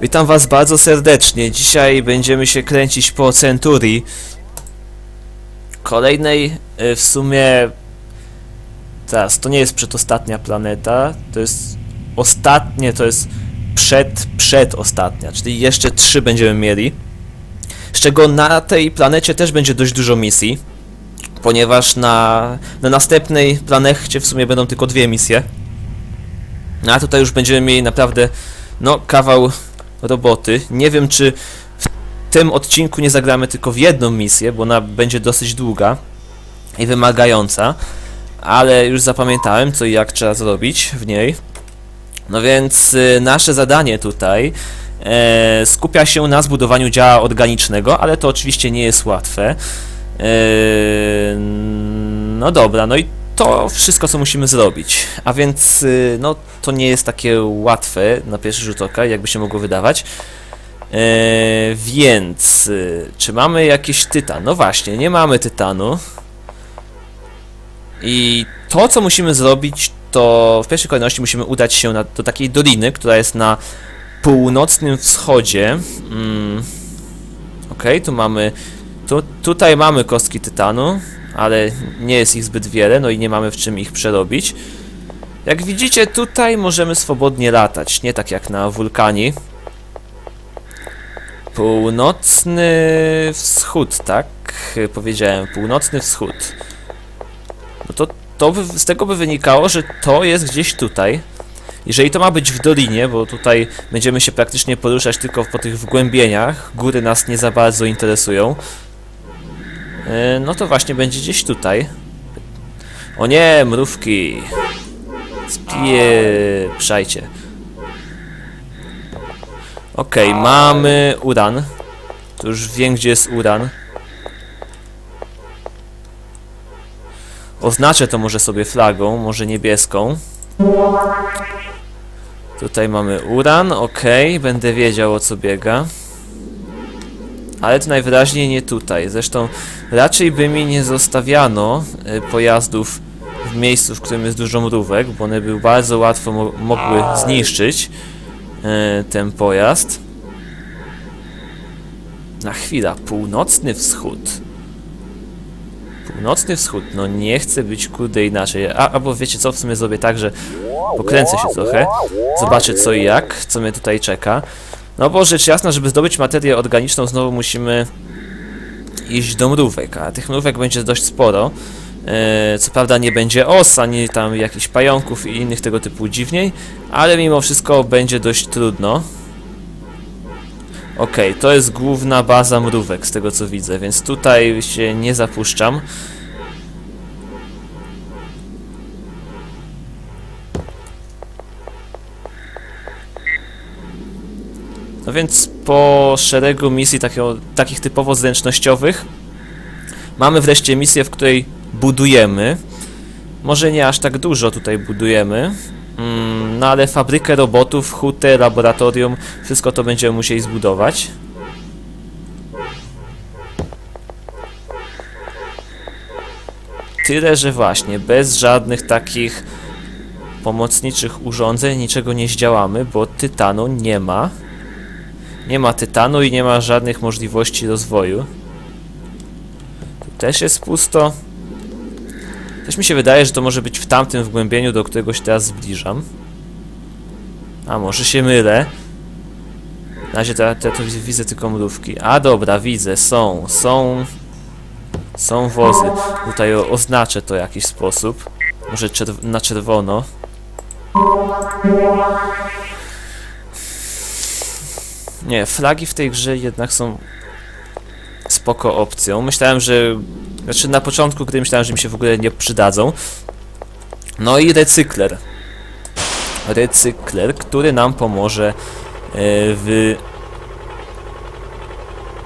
Witam was bardzo serdecznie. Dzisiaj będziemy się kręcić po Centurii. Kolejnej y, w sumie... Teraz, to nie jest przedostatnia planeta, to jest ostatnie, to jest przed, przedostatnia, czyli jeszcze trzy będziemy mieli. Z czego na tej planecie też będzie dość dużo misji, ponieważ na, na następnej planecie w sumie będą tylko dwie misje. No a tutaj już będziemy mieli naprawdę, no, kawał roboty. Nie wiem, czy w tym odcinku nie zagramy tylko w jedną misję, bo ona będzie dosyć długa i wymagająca, ale już zapamiętałem, co i jak trzeba zrobić w niej. No więc y, nasze zadanie tutaj e, skupia się na zbudowaniu działa organicznego, ale to oczywiście nie jest łatwe. E, no dobra, no i to wszystko, co musimy zrobić. A więc, y, no, to nie jest takie łatwe na pierwszy rzut oka, jakby się mogło wydawać. E, więc, y, czy mamy jakiś tytan? No właśnie, nie mamy tytanu. I to, co musimy zrobić, to w pierwszej kolejności musimy udać się na, do takiej doliny, która jest na północnym wschodzie. Mm. Okej, tu mamy. Tu, tutaj mamy kostki tytanu, ale nie jest ich zbyt wiele, no i nie mamy w czym ich przerobić. Jak widzicie, tutaj możemy swobodnie latać, nie tak jak na wulkanie. Północny wschód, tak? Powiedziałem, północny wschód. No to, to by, z tego by wynikało, że to jest gdzieś tutaj. Jeżeli to ma być w dolinie, bo tutaj będziemy się praktycznie poruszać tylko po tych wgłębieniach, góry nas nie za bardzo interesują, no to właśnie będzie gdzieś tutaj. O nie, mrówki! Spieprzajcie. Okej, mamy uran. To już wiem, gdzie jest uran. Oznaczę to może sobie flagą, może niebieską. Tutaj mamy uran, ok, będę wiedział o co biega. Ale to najwyraźniej nie tutaj. Zresztą raczej by mi nie zostawiano y, pojazdów w miejscu, w którym jest dużo mrówek, bo one by bardzo łatwo mo mogły zniszczyć y, ten pojazd. Na chwilę, północny wschód. Północny wschód, no nie chcę być kurde inaczej. A, albo wiecie co, w sumie zrobię tak, że pokręcę się trochę, zobaczę co i jak, co mnie tutaj czeka. No bo rzecz jasna, żeby zdobyć materię organiczną znowu musimy iść do mrówek, a tych mrówek będzie dość sporo. E, co prawda nie będzie os, ani tam jakichś pająków i innych tego typu dziwniej, ale mimo wszystko będzie dość trudno. Okej, to jest główna baza mrówek z tego co widzę, więc tutaj się nie zapuszczam. No więc po szeregu misji takich typowo zręcznościowych mamy wreszcie misję, w której budujemy. Może nie aż tak dużo tutaj budujemy, mm, no ale fabrykę robotów, hutę, laboratorium, wszystko to będziemy musieli zbudować. Tyle, że właśnie bez żadnych takich pomocniczych urządzeń niczego nie zdziałamy, bo tytanu nie ma. Nie ma tytanu i nie ma żadnych możliwości rozwoju. Tu też jest pusto. Też mi się wydaje, że to może być w tamtym wgłębieniu, do którego się teraz zbliżam. A może się mylę. Na razie to, ja tu widzę tylko mrówki. A dobra, widzę, są, są... Są wozy. Tutaj oznaczę to w jakiś sposób. Może czerw na czerwono. Nie, flagi w tej grze jednak są spoko opcją. Myślałem, że... Znaczy na początku gdy myślałem, że mi się w ogóle nie przydadzą. No i recykler. Recykler, który nam pomoże e, w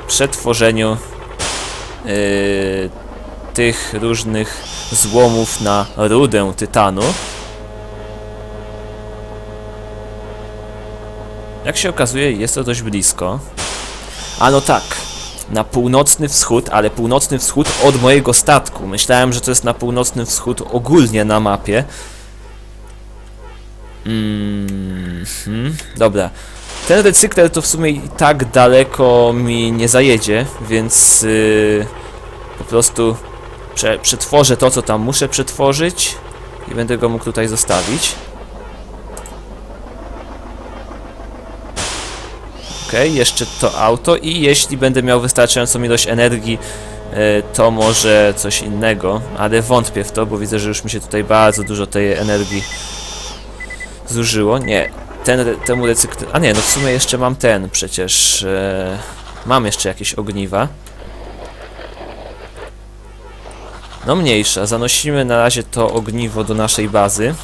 przetworzeniu e, tych różnych złomów na rudę tytanu. Jak się okazuje, jest to dość blisko. A no tak, na północny wschód, ale północny wschód od mojego statku. Myślałem, że to jest na północny wschód ogólnie na mapie. Mhm, dobra. Ten recykler to w sumie i tak daleko mi nie zajedzie, więc yy, po prostu prze, przetworzę to, co tam muszę przetworzyć i będę go mógł tutaj zostawić. Okej, jeszcze to auto i jeśli będę miał wystarczającą ilość energii, e, to może coś innego, ale wątpię w to, bo widzę, że już mi się tutaj bardzo dużo tej energii zużyło. Nie, ten, temu recykl... A nie, no w sumie jeszcze mam ten przecież. E, mam jeszcze jakieś ogniwa. No mniejsza, zanosimy na razie to ogniwo do naszej bazy.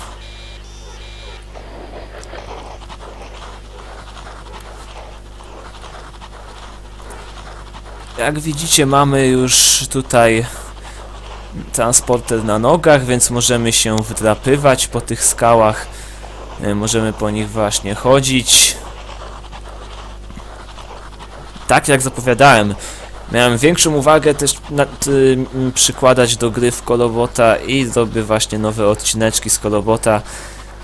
Jak widzicie mamy już tutaj transporter na nogach, więc możemy się wdrapywać po tych skałach. E, Możemy po nich właśnie chodzić. Tak jak zapowiadałem, miałem większą uwagę też nad, y, przykładać do gry w Kolobota i zrobię właśnie nowe odcineczki z Kolobota.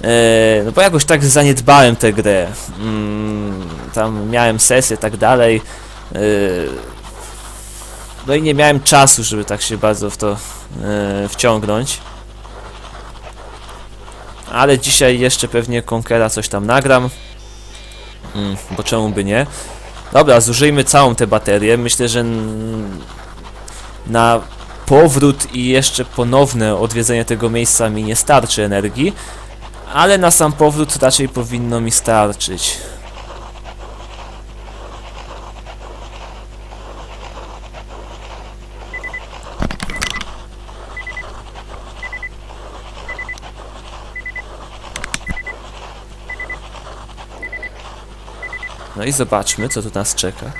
E, no bo jakoś tak zaniedbałem tę grę. Mm, tam miałem sesję tak dalej. E, no i nie miałem czasu, żeby tak się bardzo w to e, wciągnąć. Ale dzisiaj jeszcze pewnie Konkera coś tam nagram. Mm, bo czemu by nie? Dobra, zużyjmy całą tę baterię. Myślę, że na powrót i jeszcze ponowne odwiedzenie tego miejsca mi nie starczy energii. Ale na sam powrót raczej powinno mi starczyć. No i zobaczmy, co tu nas czeka.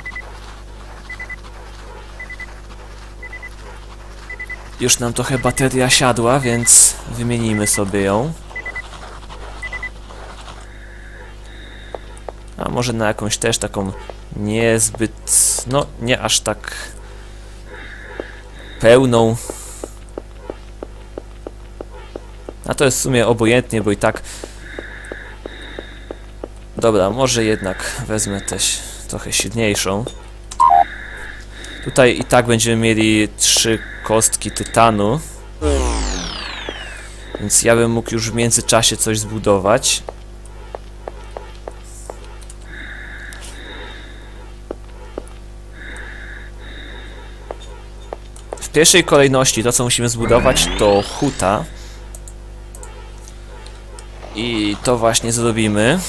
Już nam trochę bateria siadła, więc wymienimy sobie ją. A może na jakąś też taką niezbyt, no nie aż tak pełną. A to jest w sumie obojętnie, bo i tak Dobra, może jednak wezmę też trochę silniejszą. Tutaj i tak będziemy mieli trzy kostki tytanu. Więc ja bym mógł już w międzyczasie coś zbudować. W pierwszej kolejności to co musimy zbudować to huta. I to właśnie zrobimy.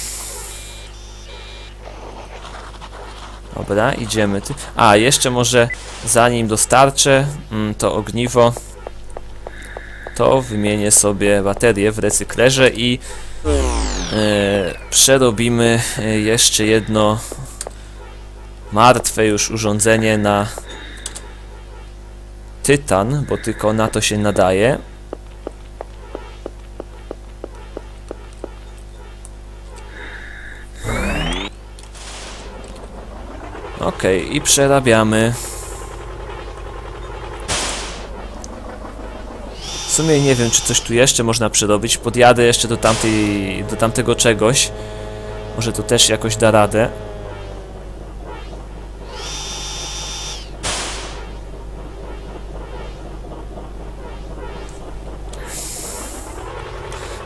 Dobra, idziemy. A, jeszcze może zanim dostarczę mm, to ogniwo, to wymienię sobie baterię w recyklerze i e, przerobimy e, jeszcze jedno martwe już urządzenie na tytan, bo tylko na to się nadaje. I przerabiamy. W sumie nie wiem, czy coś tu jeszcze można przerobić. Podjadę jeszcze do tamtej, do tamtego czegoś. Może to też jakoś da radę.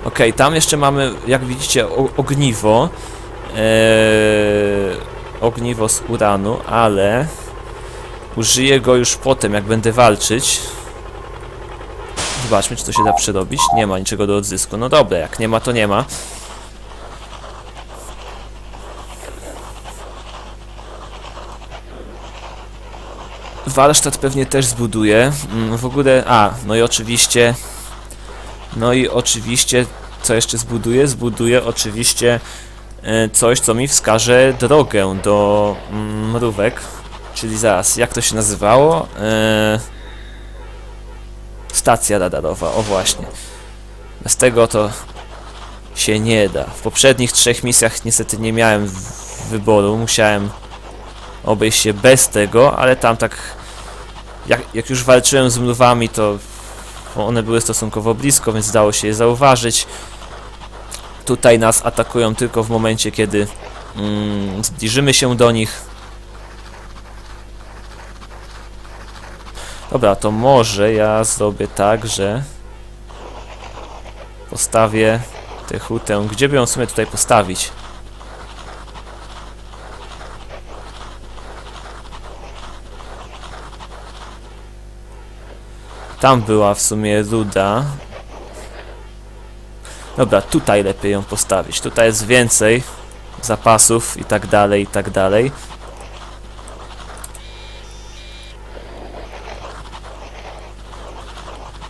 Okej, tam jeszcze mamy, jak widzicie, ogniwo. Eee, ogniwo z uranu, ale użyję go już potem, jak będę walczyć. Zobaczmy, czy to się da przerobić. Nie ma niczego do odzysku. No dobra, jak nie ma, to nie ma. Warsztat pewnie też zbuduję. Mm, W ogóle, a, no i oczywiście, no i oczywiście, co jeszcze zbuduję? Zbuduję oczywiście coś, co mi wskaże drogę do mm, mrówek. Czyli zaraz, jak to się nazywało? E, stacja radarowa, o właśnie. Bez tego to się nie da. W poprzednich trzech misjach niestety nie miałem wyboru, musiałem obejść się bez tego, ale tam tak jak, jak już walczyłem z mrówami, to one były stosunkowo blisko, więc dało się je zauważyć. Tutaj nas atakują tylko w momencie, kiedy Mm, zbliżymy się do nich. Dobra, to może ja zrobię tak, że postawię tę hutę. Gdzie by ją w sumie tutaj postawić? Tam była w sumie ruda. Dobra, tutaj lepiej ją postawić. Tutaj jest więcej zapasów i tak dalej, i tak dalej.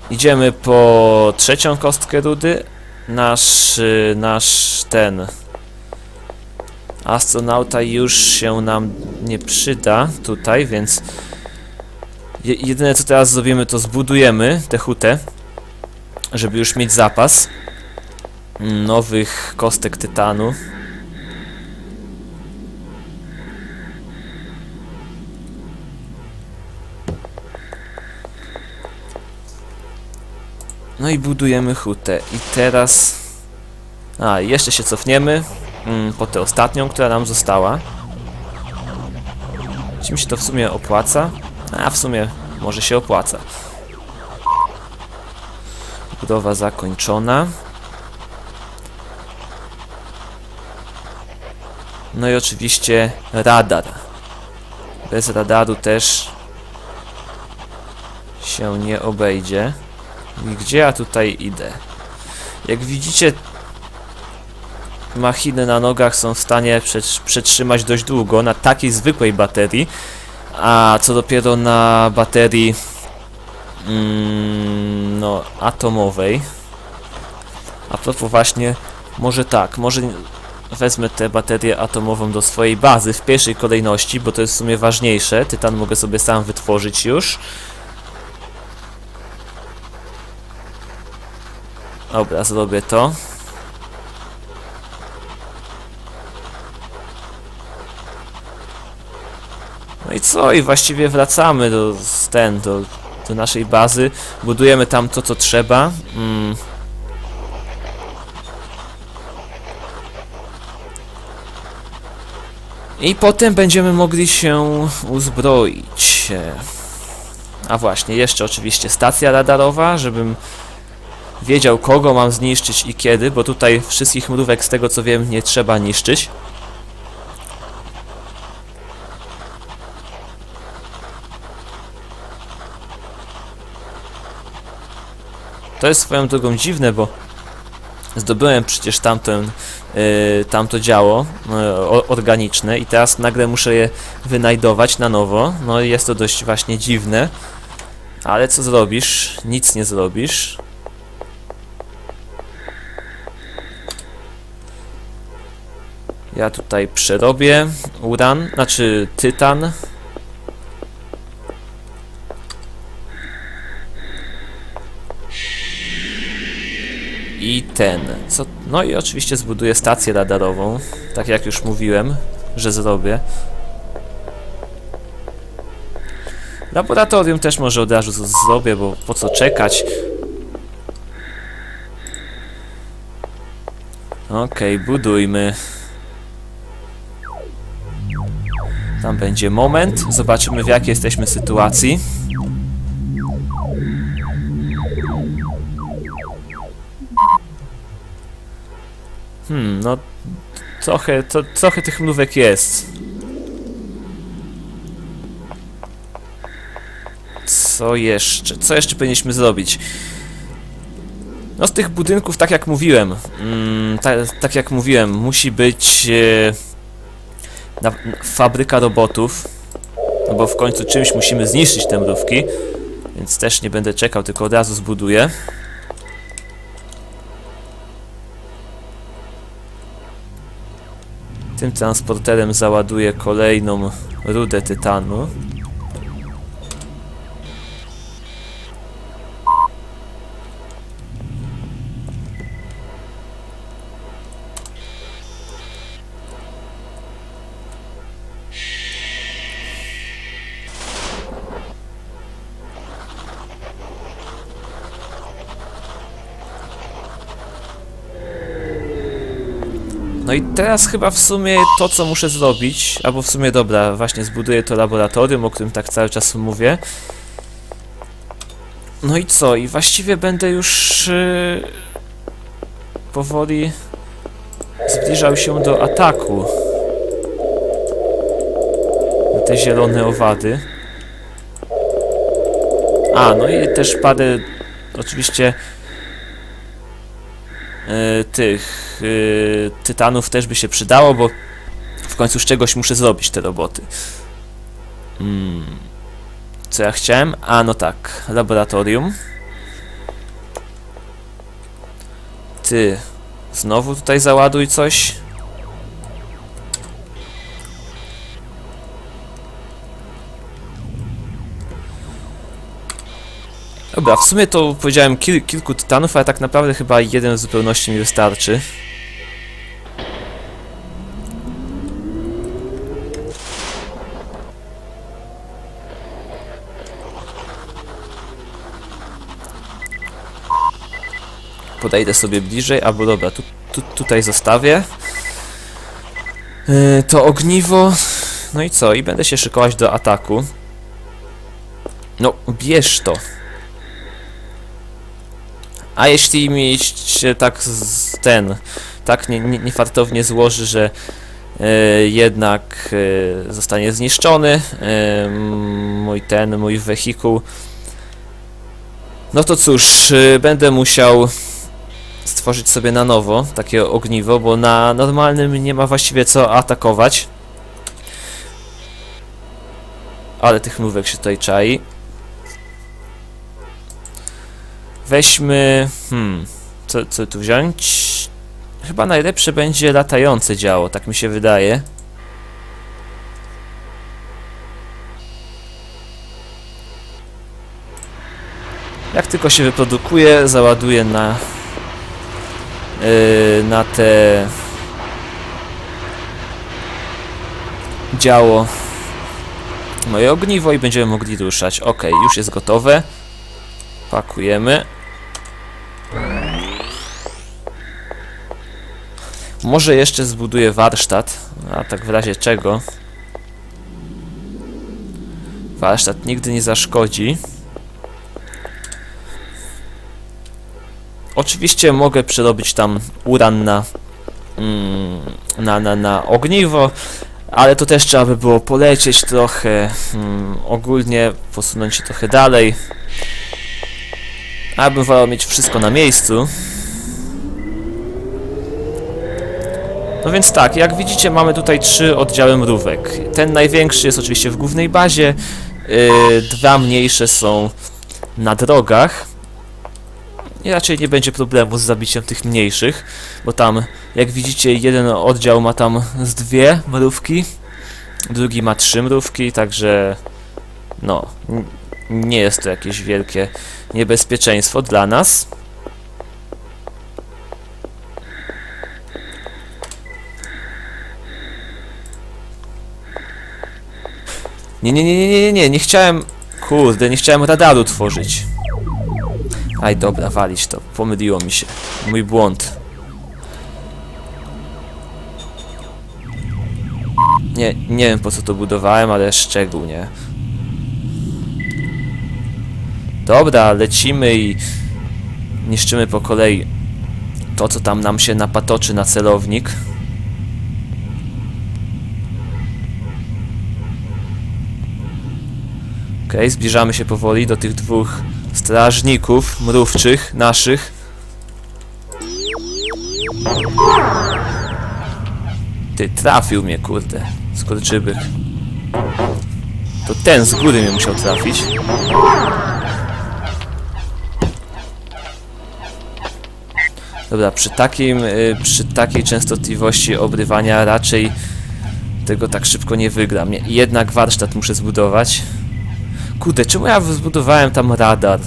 Idziemy po trzecią kostkę rudy. Nasz, y, nasz ten astronauta już się nam nie przyda tutaj, więc je, jedyne co teraz zrobimy to zbudujemy tę hutę, żeby już mieć zapas nowych kostek tytanu. No i budujemy hutę. I teraz... A, jeszcze się cofniemy mm, po tę ostatnią, która nam została. Czy mi się to w sumie opłaca? A, w sumie może się opłaca. Budowa zakończona. No i oczywiście radar. Bez radaru też się nie obejdzie. I Gdzie ja tutaj idę? Jak widzicie, machiny na nogach są w stanie przet- przetrzymać dość długo na takiej zwykłej baterii, a co dopiero na baterii mm, no, atomowej. A propos właśnie, może tak, może wezmę tę baterię atomową do swojej bazy w pierwszej kolejności, bo to jest w sumie ważniejsze. Tytan mogę sobie sam wytworzyć już. Dobra, zrobię to. No i co? I właściwie wracamy do ten, do, do naszej bazy. Budujemy tam to, co trzeba. Mm. I potem będziemy mogli się uzbroić. A właśnie, jeszcze oczywiście stacja radarowa, żebym wiedział kogo mam zniszczyć i kiedy, bo tutaj wszystkich mrówek z tego co wiem nie trzeba niszczyć. To jest swoją drogą dziwne, bo zdobyłem przecież tamten, yy, tamto działo yy, organiczne i teraz nagle muszę je wynajdować na nowo. No i jest to dość właśnie dziwne. Ale co zrobisz? Nic nie zrobisz. Ja tutaj przerobię uran, znaczy tytan. I ten. Co? No i oczywiście zbuduję stację radarową, tak jak już mówiłem, że zrobię. Laboratorium też może od razu zrobię, bo po co czekać? Okej, budujmy. Tam będzie moment. Zobaczymy w jakiej jesteśmy sytuacji. Hmm, no trochę, to, trochę tych mrówek jest. Co jeszcze? Co jeszcze powinniśmy zrobić? No z tych budynków, tak jak mówiłem, mm, ta, tak jak mówiłem, musi być e, na, fabryka robotów, no bo w końcu czymś musimy zniszczyć te mrówki, więc też nie będę czekał, tylko od razu zbuduję. Tym transporterem załaduję kolejną rudę tytanu. No i teraz chyba w sumie to, co muszę zrobić, albo w sumie dobra, właśnie zbuduję to laboratorium, o którym tak cały czas mówię. No i co? I właściwie będę już yy, powoli zbliżał się do ataku na te zielone owady. A, no i też parę oczywiście tych e, tytanów też by się przydało, bo w końcu z czegoś muszę zrobić te roboty. Hmm. Co ja chciałem? A, no tak, laboratorium. Ty, znowu tutaj załaduj coś. Dobra, w sumie to powiedziałem kil kilku tytanów, ale tak naprawdę chyba jeden w zupełności mi wystarczy. Podejdę sobie bliżej, albo dobra, tu, tu, tutaj zostawię. Yy, to ogniwo. No i co? I będę się szykować do ataku. No, bierz to. A jeśli mi się tak z, ten, tak nie, nie, niefartownie złoży, że e, jednak e, zostanie zniszczony e, mój ten, mój wehikuł, no to cóż, będę musiał stworzyć sobie na nowo takie ogniwo, bo na normalnym nie ma właściwie co atakować. Ale tych mrówek się tutaj czai. Weźmy. Hmm. Co, co tu wziąć? Chyba najlepsze będzie latające działo, tak mi się wydaje. Jak tylko się wyprodukuje, załaduję na. Yy, na te. działo moje ogniwo i będziemy mogli ruszać. Ok, już jest gotowe. Pakujemy. Może jeszcze zbuduję warsztat, a tak w razie czego. Warsztat nigdy nie zaszkodzi. Oczywiście mogę przerobić tam uran na, mm, na, na, na ogniwo, ale to też trzeba by było polecieć trochę, mm, ogólnie posunąć się trochę dalej. A ja bym wolał mieć wszystko na miejscu. No więc tak, jak widzicie mamy tutaj trzy oddziały mrówek. Ten największy jest oczywiście w głównej bazie, yy, dwa mniejsze są na drogach. I raczej nie będzie problemu z zabiciem tych mniejszych, bo tam, jak widzicie, jeden oddział ma tam z dwie mrówki, drugi ma trzy mrówki, także no, nie jest to jakieś wielkie niebezpieczeństwo dla nas. Nie, nie, nie, nie, nie, nie, nie, chciałem... Kurde, nie chciałem radaru tworzyć. Aj, dobra, walić to. Pomyliło mi się. Mój błąd. Nie, nie wiem po co to budowałem, ale szczegół, nie? Dobra, lecimy i niszczymy po kolei to, co tam nam się napatoczy na celownik. Okej, zbliżamy się powoli do tych dwóch strażników mrówczych, naszych. Ty, trafił mnie, kurde, skurczybyk. To ten z góry mnie musiał trafić. Dobra, przy takim, y, przy takiej częstotliwości obrywania raczej tego tak szybko nie wygram. Jednak warsztat muszę zbudować. Kurde, czemu ja zbudowałem tam radar?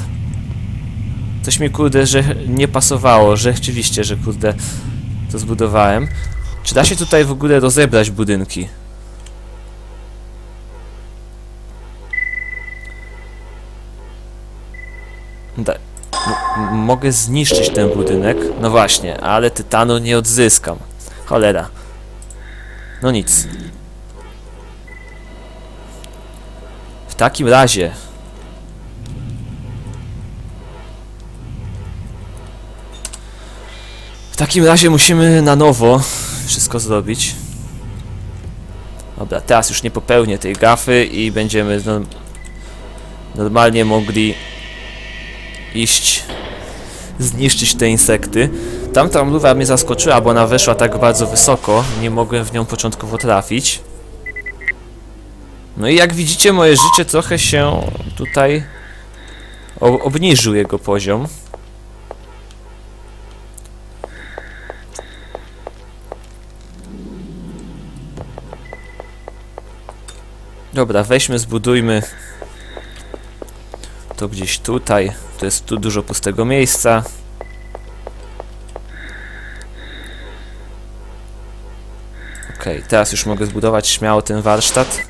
Coś mi kurde, że nie pasowało, że rzeczywiście, że kurde to zbudowałem. Czy da się tutaj w ogóle rozebrać budynki? Da mogę zniszczyć ten budynek? No właśnie, ale tytanu nie odzyskam. Cholera. No nic. W takim razie... W takim razie musimy na nowo wszystko zrobić. Dobra, teraz już nie popełnię tej gafy i będziemy no, normalnie mogli iść zniszczyć te insekty. Tamta mruwa mnie zaskoczyła, bo ona weszła tak bardzo wysoko, nie mogłem w nią początkowo trafić. No i jak widzicie, moje życie trochę się tutaj obniżył jego poziom. Dobra, weźmy, zbudujmy to gdzieś tutaj. To jest tu dużo pustego miejsca. Okej, teraz już mogę zbudować śmiało ten warsztat.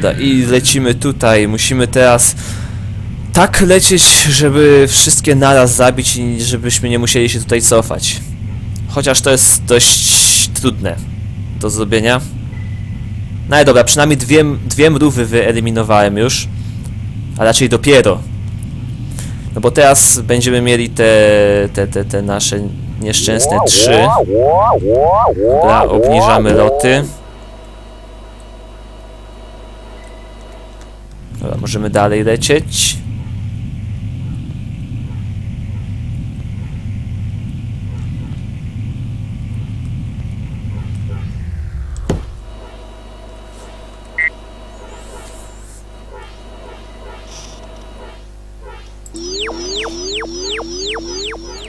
Dobra, i lecimy tutaj. Musimy teraz tak lecieć, żeby wszystkie naraz zabić i żebyśmy nie musieli się tutaj cofać. Chociaż to jest dość trudne do zrobienia. No i dobra, przynajmniej dwie, dwie mrówy wyeliminowałem już. A raczej dopiero. No bo teraz będziemy mieli te, te, te, te nasze nieszczęsne trzy. Dobra, obniżamy loty. Dobra, możemy dalej lecieć.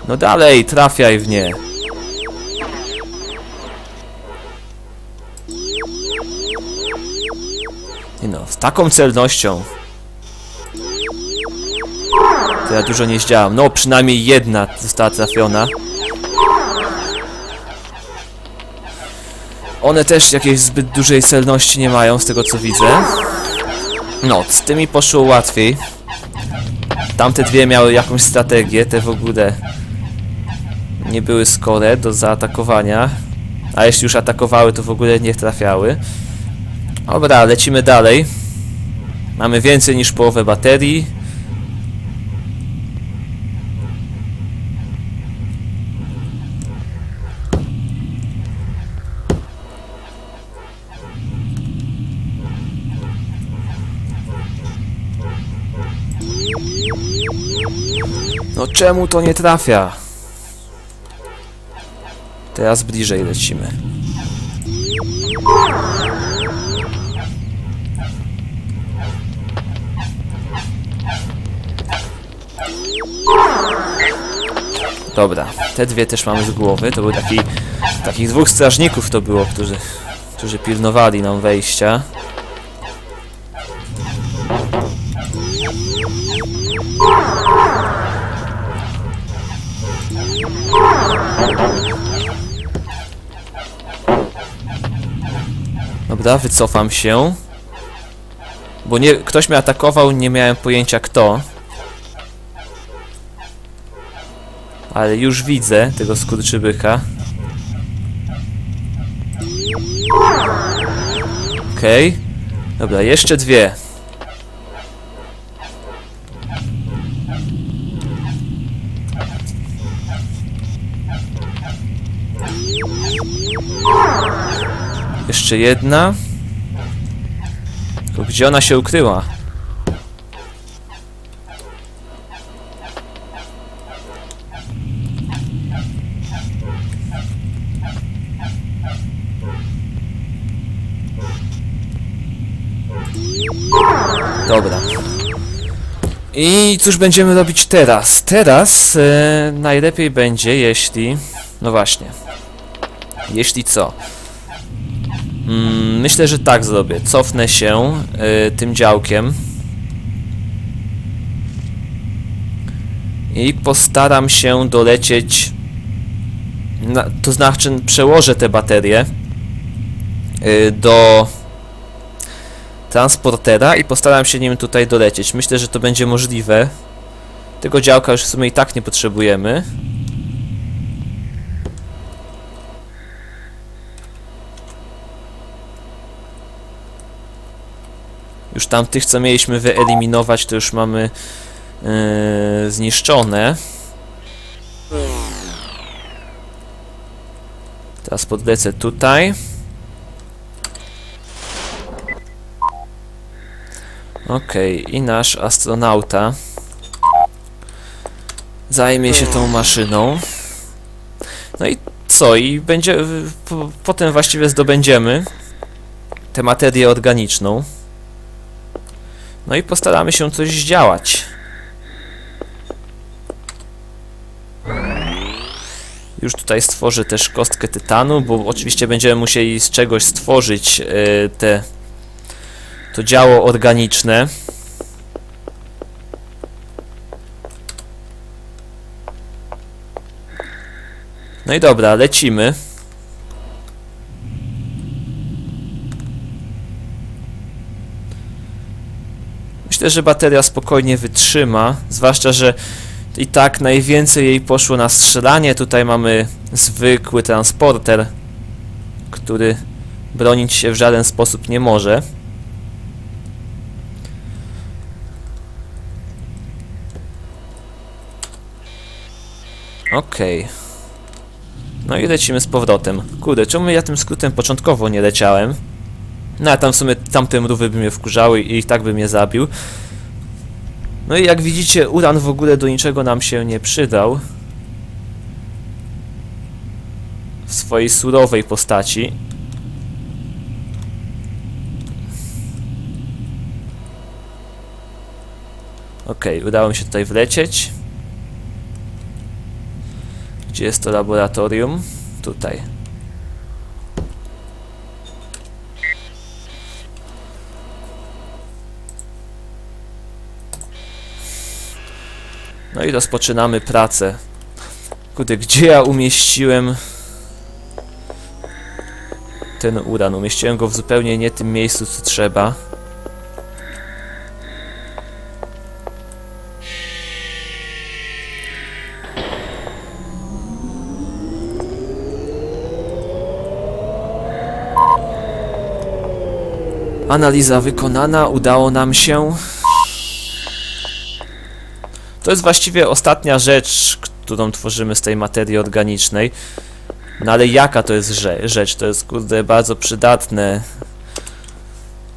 No dalej, trafiaj w nie. Nie no, z taką celnością. To ja dużo nie zdziałam. No, przynajmniej jedna została trafiona. One też jakiejś zbyt dużej celności nie mają, z tego co widzę. No, z tymi poszło łatwiej. Tamte dwie miały jakąś strategię, te w ogóle nie były skore do zaatakowania. A jeśli już atakowały, to w ogóle nie trafiały. Dobra, lecimy dalej. Mamy więcej niż połowę baterii. No czemu to nie trafia? Teraz bliżej lecimy. Dobra, te dwie też mamy z głowy. To był taki, takich dwóch strażników to było, którzy, którzy pilnowali nam wejścia. Dobra, wycofam się. Bo nie, ktoś mnie atakował, nie miałem pojęcia kto. Ale już widzę tego skurczybyka. Okej. Dobra, jeszcze dwie. Jeszcze jedna. Gdzie ona się ukryła? Dobra. I cóż będziemy robić teraz? Teraz e, najlepiej będzie, jeśli... No właśnie. Jeśli co? Mm, myślę, że tak zrobię. Cofnę się y, tym działkiem. I postaram się dolecieć. Na, to znaczy, przełożę te baterie y, do transportera i postaram się nim tutaj dolecieć. Myślę, że to będzie możliwe. Tego działka już w sumie i tak nie potrzebujemy. Już tam tych, co mieliśmy wyeliminować, to już mamy yy, zniszczone. Teraz podlecę tutaj. Okej, i nasz astronauta zajmie się tą maszyną. No i co? I będzie. Po, potem właściwie zdobędziemy tę materię organiczną. No i postaramy się coś zdziałać. Już tutaj stworzę też kostkę tytanu, bo oczywiście będziemy musieli z czegoś stworzyć yy, te to działo organiczne. No i dobra, lecimy. Myślę, że bateria spokojnie wytrzyma, zwłaszcza, że i tak najwięcej jej poszło na strzelanie. Tutaj mamy zwykły transporter, który bronić się w żaden sposób nie może. Okej. No i lecimy z powrotem. Kurde, czemu ja tym skrótem początkowo nie leciałem? No a tam w sumie tamte mrówy by mnie wkurzały i tak by mnie zabił. No i jak widzicie, uran w ogóle do niczego nam się nie przydał. W swojej surowej postaci. Okej, udało mi się tutaj wlecieć. Gdzie jest to laboratorium? Tutaj. No i rozpoczynamy pracę. Kurde, gdzie ja umieściłem ten uran? Umieściłem go w zupełnie nie tym miejscu, co trzeba. Analiza wykonana, udało nam się. To jest właściwie ostatnia rzecz, którą tworzymy z tej materii organicznej. No ale jaka to jest rze- rzecz? To jest kurde bardzo przydatne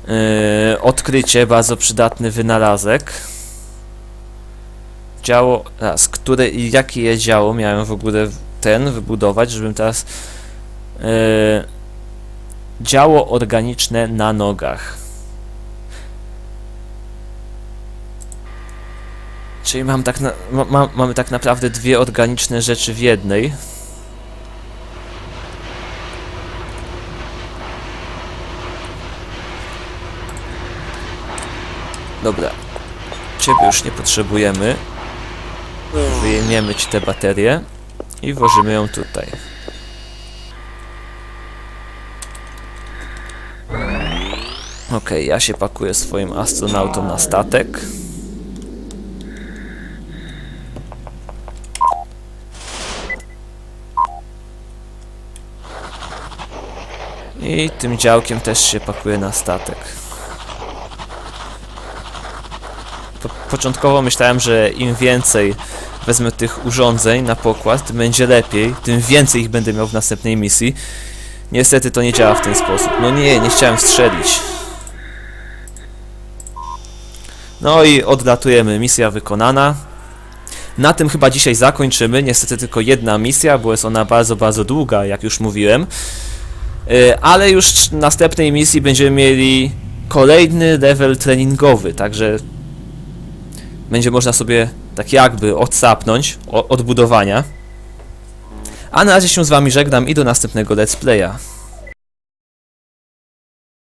yy, odkrycie, bardzo przydatny wynalazek. Działo, raz, które i jakie działo miałem w ogóle ten wybudować, żebym teraz yy, działo organiczne na nogach. Czyli mam tak na, ma, ma, mamy tak naprawdę dwie organiczne rzeczy w jednej. Dobra. Ciebie już nie potrzebujemy. Wyjmiemy ci tę baterię i włożymy ją tutaj. Okej, ja się pakuję swoim astronautą na statek. I tym działkiem też się pakuję na statek. Po początkowo myślałem, że im więcej wezmę tych urządzeń na pokład, tym będzie lepiej, tym więcej ich będę miał w następnej misji. Niestety to nie działa w ten sposób. No nie, nie chciałem strzelić. No i odlatujemy, misja wykonana. Na tym chyba dzisiaj zakończymy. Niestety tylko jedna misja, bo jest ona bardzo, bardzo długa, jak już mówiłem. Y, Ale już w następnej misji będziemy mieli kolejny level treningowy, także będzie można sobie tak jakby odsapnąć od budowania. A na razie się z wami żegnam i do następnego let's playa.